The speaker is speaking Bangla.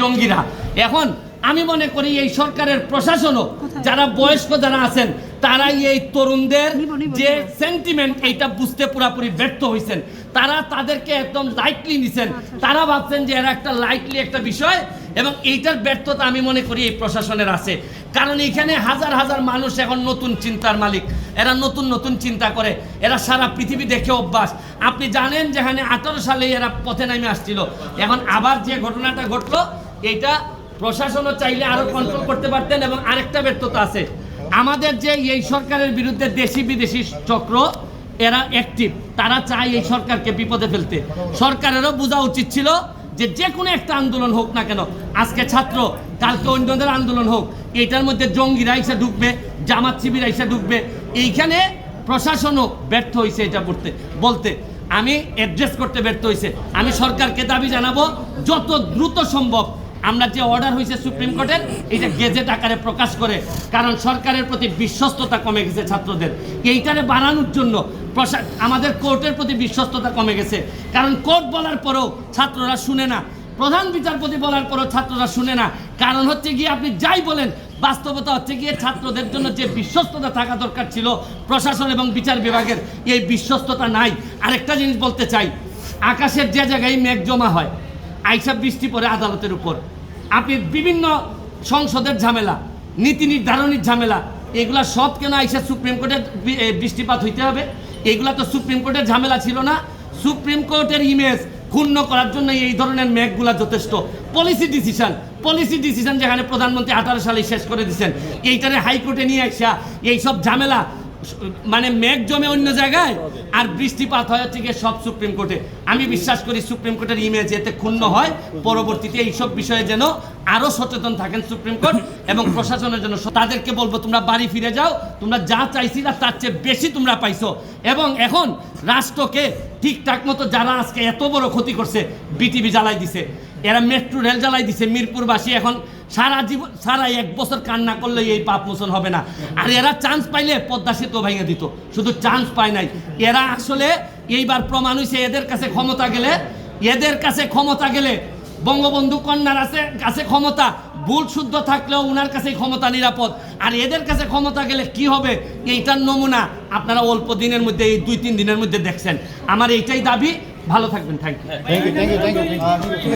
জঙ্গিরা। এখন আমি মনে করি এই সরকারের প্রশাসনও যারা বয়স্ক যারা আছেন তারাই এই তরুণদের যে সেন্টিমেন্ট এইটা বুঝতে পুরাপুরি ব্যর্থ হয়েছেন তারা তাদেরকে একদম লাইটলি নিছেন। আচ্ছা। তারা ভাবছেন যে এরা একটা লাইটলি একটা বিষয় এবং এইটার ব্যর্থতা আমি মনে করি এই প্রশাসনের আছে। কারণ এখানে হাজার হাজার মানুষ এখন নতুন চিন্তার মালিক। এরা নতুন নতুন চিন্তা করে। এরা সারা পৃথিবী দেখে অভ্যাস। আপনি জানেন যেখানে আঠারো সালে এরা পথে নামে আসছিল। এখন আবার যে ঘটনাটা ঘটলো এইটা প্রশাসনও চাইলে আরও কন্ট্রোল করতে পারতেন এবং আরেকটা ব্যর্থতা আছে। আমাদের যে এই সরকারের বিরুদ্ধে দেশি বিদেশি চক্র, এরা অ্যাক্টিভ তারা চায় এই সরকারকে বিপদে ফেলতে। সরকারেরও বোঝা উচিত ছিল যে যে কোনো একটা আন্দোলন হোক না কেন, আজকে ছাত্র, কালকে অন্যদের আন্দোলন হোক এটার মধ্যে জঙ্গিরা এসে ঢুকবে, জামাত শিবির এসে ঢুকবে। এইখানে প্রশাসনও ব্যর্থ হয়েছে এটা করতে বলতে, আমি অ্যাড্রেস করতে ব্যর্থ হয়েছে আমি সরকারকে দাবি জানাব, যত দ্রুত সম্ভব আমরা যে অর্ডার হয়েছে সুপ্রিম কোর্টের এটা গেজেট আকারে প্রকাশ করে, কারণ সরকারের প্রতি বিশ্বস্ততা কমে গেছে ছাত্রদের। এইটারে বাড়ানোর জন্য আমাদের কোর্টের প্রতি বিশ্বস্ততা কমে গেছে। কারণ কোর্ট বলার পরেও ছাত্ররা শুনে না। প্রধান বিচারপতি বলার পরও ছাত্ররা শুনে না। কারণ হচ্ছে গিয়ে আপনি যাই বলেন, বাস্তবতা হচ্ছে গিয়ে ছাত্রদের জন্য যে বিশ্বস্ততা থাকা দরকার ছিল প্রশাসন এবং বিচার বিভাগের, এই বিশ্বস্ততা নাই। আরেকটা জিনিস বলতে চাই, আকাশের যে জায়গায় মেঘ জমা হয় আইসা বৃষ্টি পড়ে আদালতের উপর। আপনি বিভিন্ন সংসদের ঝামেলা, নীতি নির্ধারণের ঝামেলা, এগুলা সব কেন আইসা সুপ্রিম কোর্টের বৃষ্টিপাত হইতে হবে? এগুলা তো সুপ্রিম কোর্টের ঝামেলা ছিল না। সুপ্রিম কোর্টের ইমেজ ক্ষুণ্ণ করার জন্য এই ধরনের মেঘগুলা যথেষ্ট। পলিসি ডিসিশন পলিসি ডিসিশন যেখানে প্রধানমন্ত্রী আঠারো সালে শেষ করে দিচ্ছেন এইটারে হাইকোর্টে নিয়ে আসা এইসব ঝামেলা মানে মেঘ জমে অন্য জায়গায় আর বৃষ্টিপাত হয় হচ্ছে গিয়ে সব সুপ্রিম কোর্টে। আমি বিশ্বাস করি সুপ্রিম কোর্টের ইমেজ এতে ক্ষুণ্ণ হয়। পরবর্তীতে এইসব বিষয়ে যেন আরও সচেতন থাকেন সুপ্রিম কোর্ট এবং প্রশাসনের জন্য। তাদেরকে বলব, তোমরা বাড়ি ফিরে যাও, তোমরা যা চাইছিলা তার চেয়ে বেশি তোমরা পাইছো। এবং এখন রাষ্ট্রকে ঠিকঠাক মতো যারা আজকে এত বড় ক্ষতি করছে, বিটিভি জ্বালাই দিছে, এরা মেট্রো রেল জ্বালাই দিছে, মিরপুরবাসী এখন সারা জীবন, সারা এক বছর কান্না করলে এই পাপ মোচন হবে না। আর এরা চান্স পাইলে পদ্মা সেতু ভেঙে দিত। শুধু চান্স পায় নাই। এরা আসলে এইবার প্রমাণ হয়েছে এদের কাছে ক্ষমতা গেলে, এদের কাছে ক্ষমতা গেলে বঙ্গবন্ধু কন্যার আছে, কাছে ক্ষমতা, ভুল শুদ্ধ থাকলেও উনার কাছে ক্ষমতা নিরাপদ। আর এদের কাছে ক্ষমতা গেলে কি হবে এইটার নমুনা আপনারা অল্প দিনের মধ্যে, এই দুই তিন দিনের মধ্যে দেখছেন। আমার এইটাই দাবি। ভালো থাকবেন। Thank you